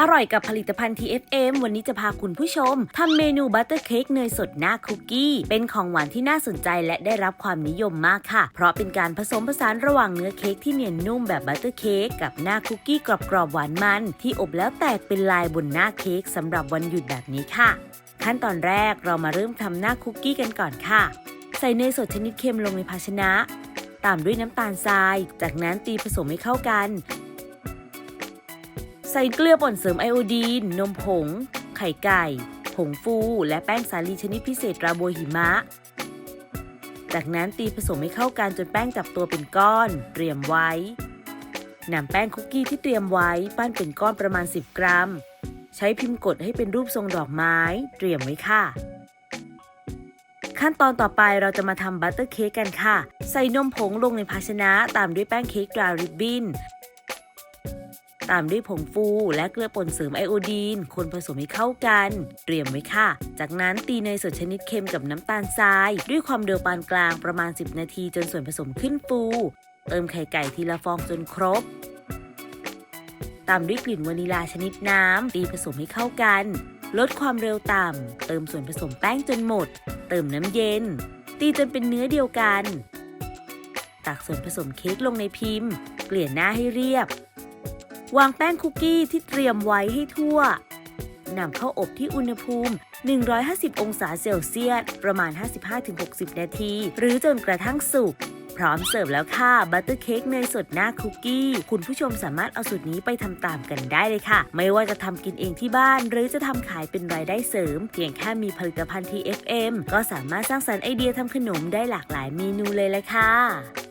อร่อยกับผลิตภัณฑ์ TFM วันนี้จะพาคุณผู้ชมทำเมนูบัตเตอร์เค้กเนยสดหน้าคุกกี้ เป็นของหวานที่น่าสนใจและได้รับความนิยมมากค่ะ เพราะเป็นการผสมผสานระหว่างเนื้อเค้กที่เนียนนุ่มแบบบัตเตอร์เค้กกับหน้าคุกกี้กรอบๆหวานมัน ที่อบแล้วแตกเป็นลายบนหน้าเค้กสำหรับวันหยุดแบบนี้ค่ะ ขั้นตอนแรกเรามาเริ่มทำหน้าคุกกี้กันก่อนค่ะ ใส่เนยสดชนิดเค็มลงในภาชนะ ตามด้วยน้ำตาลทราย จากนั้นตีผสมให้เข้ากัน ใส่เกลือป่นเสริมไอโอดีน นมผง ไข่ไก่ ผงฟู และแป้งสาลีชนิดพิเศษราโบหิมะ จากนั้นตีผสมให้เข้ากันจนแป้งจับตัวเป็นก้อน เตรียมไว้นำแป้งคุกกี้ที่เตรียมไว้ปั้นเป็นก้อนประมาณ 10 กรัม ใช้พิมพ์กดให้เป็นรูปทรงดอกไม้ เตรียมไว้ค่ะ ขั้นตอนต่อไปเราจะมาทำบัตเตอร์เค้กกันค่ะ ใส่นมผงลงในภาชนะตามด้วยแป้งเค้กดราริบบิน ตามด้วยผงฟูและเกลือป่นเสริมไอโอดีน คนผสมให้เข้ากัน เตรียมไว้ค่ะ จากนั้นตีเนยสดชนิดเค็มกับน้ำตาลทราย ด้วยความเร็วปานกลางประมาณ 10 นาทีจนส่วนผสมขึ้นฟู เติมไข่ไก่ทีละฟองจนครบ ตามด้วยกลิ่นวานิลาชนิดน้ำ ตีผสมให้เข้ากัน ลดความเร็วต่ำ เติมส่วนผสมแป้งจนหมด เติมน้ำเย็น ตีจนเป็นเนื้อเดียวกัน ตักส่วนผสมเค้กลงในพิมพ์ เกลี่ยหน้าให้เรียบ วางแป้งคุกกี้ที่เตรียมไว้ให้ทั่วนำเข้าอบที่อุณหภูมิ 150 องศาเซลเซียส ประมาณ 55-60 นาที หรือจนกระทั่งสุก พร้อมเสิร์ฟแล้วค่ะ บัตเตอร์เค้กเนยสดหน้าคุกกี้ คุณผู้ชมสามารถเอาสูตรนี้ไปทำตามกันได้เลยค่ะ ไม่ว่าจะทำกินเองที่บ้าน หรือจะทำขายเป็นรายได้เสริม เพียงแค่มีผลิตภัณฑ์ TFM ก็สามารถสร้างสรรค์ไอเดียทำขนมได้หลากหลายเมนูเลยละค่ะ